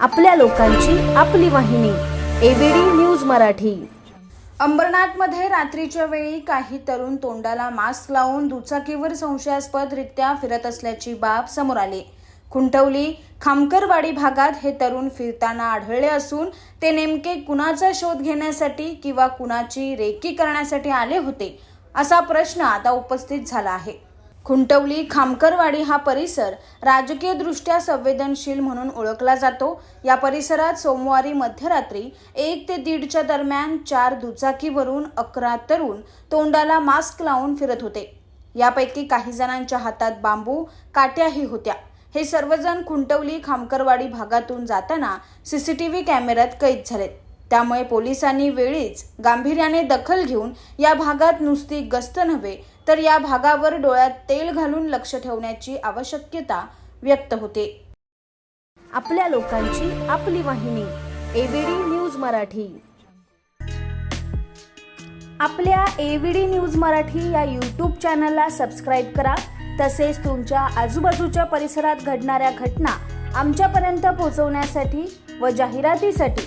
आपल्या लोकांची आपली वाहिनी एबीडी न्यूज मराठी. अंबरनाथमध्ये रात्रीच्या वेळी काही तरुण तोंडाला मास्क लावून दुचाकीवर संशयास्पदरित्या फिरत असल्याची बाब समोर आली. खुंटवली खामकरवाडी भागात हे तरुण फिरताना आढळले असून ते नेमके कुणाचा शोध घेण्यासाठी किंवा कुणाची रेकी करण्यासाठी आले होते असा प्रश्न आता उपस्थित झाला आहे. खुंटवली खामकरवाडी हा परिसर राजकीयदृष्ट्या संवेदनशील म्हणून ओळखला जातो. या परिसरात सोमवारी मध्यरात्री एक ते दीडच्या दरम्यान चार दुचाकीवरून अकरा तरुण तोंडाला मास्क लावून फिरत होते. यापैकी काही जणांच्या हातात बांबू काट्याही होत्या. हे सर्वजण खुंटवली खामकरवाडी भागातून जाताना सीसीटीव्ही कॅमेऱ्यात कैद झालेत. त्यामुळे पोलिसांनी वेळीच गांभीर्याने दखल घेऊन या भागात नुसती गस्त नव्हे तर या भागावर डोळ्यात तेल घालून लक्ष ठेवण्याची आवश्यकता व्यक्त होते. आपल्या लोकांची आपली वाहिनी एबीडी न्यूज मराठी. आपल्या एबीडी न्यूज मराठी या यूट्यूब चॅनलला सबस्क्राईब करा. तसेच तुमच्या आजूबाजूच्या परिसरात घडणाऱ्या घटना आमच्यापर्यंत पोहोचवण्यासाठी व जाहिरातीसाठी